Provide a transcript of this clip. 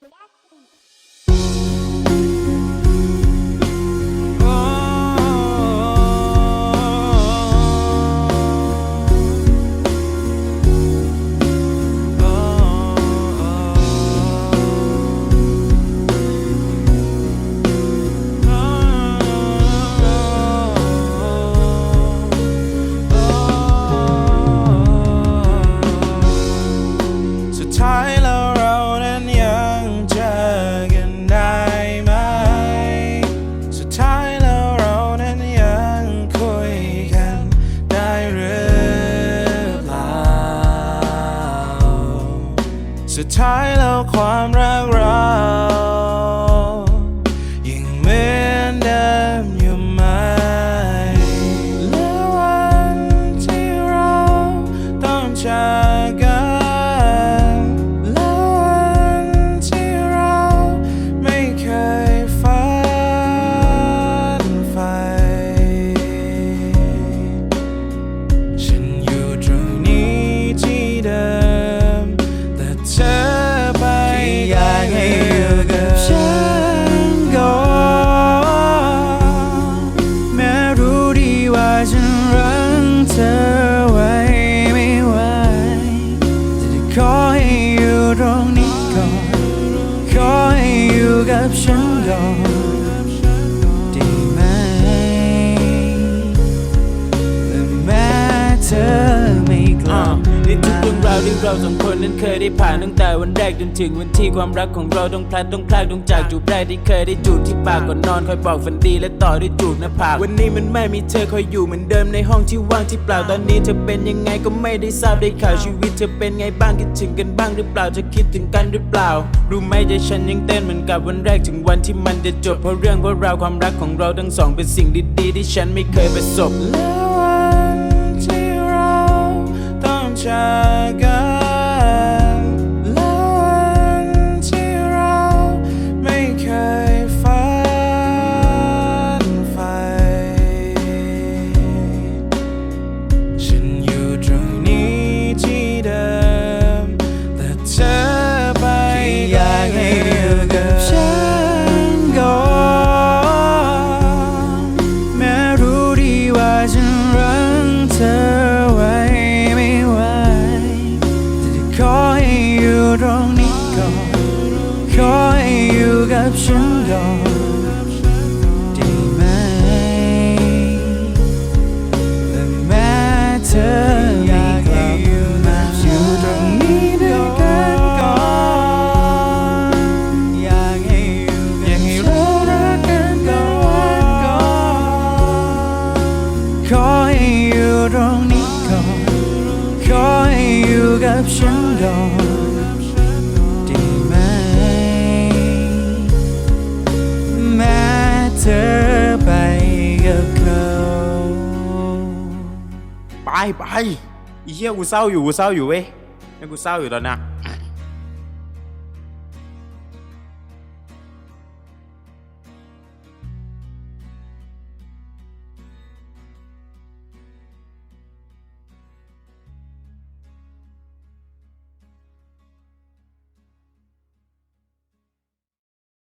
สุ สุดท้ายแล้วความรักเรายังเหมือนเดิมอยู่ไหม และวันที่เราต้องจาก กับฉันก่อนได้ไหมและแม้เธอาวที่เราสองคนนั้นเคยได้ผ่านตั้งแต่วันแรกจนถึงวันที่ความรักของเราต้องพลัดต้องพลาดต้องจากจูบแรกที่เคยได้จูบที่ปากก่อนนอนคอยบอกฝันดีและต่อด้วยจูบหน้าผากวันนี้มันไม่มีเธอคอยอยู่เหมือนเดิมในห้องที่ว่างที่เปล่าตอนนี้เธอเป็นยังไงก็ไม่ได้ทราบได้ข่าวชีวิตเธอเป็นไงบ้างคิดถึงกันบ้างหรือเปล่าจะคิดถึงกันหรือเปล่า รู้ไหมใจฉันยังเต้นเหมือนกับวันแรกถึงวันที่มันจะจบเพราะเรื่องเพราะราวความรักของเราทั้งสองเป็นสิ่งดีๆที่ฉันไม่เคยประสบและ ต้ จะขอให้อยู่ตรงนี้ กับฉันก่อนได้ไหม แม้เธอไปกับเขา ไปไปอีเหี้ยกูเศร้าอยู่กูเศร้าอยู่เว้ยให้กูเศร้าอยู่ตอนเนี้ย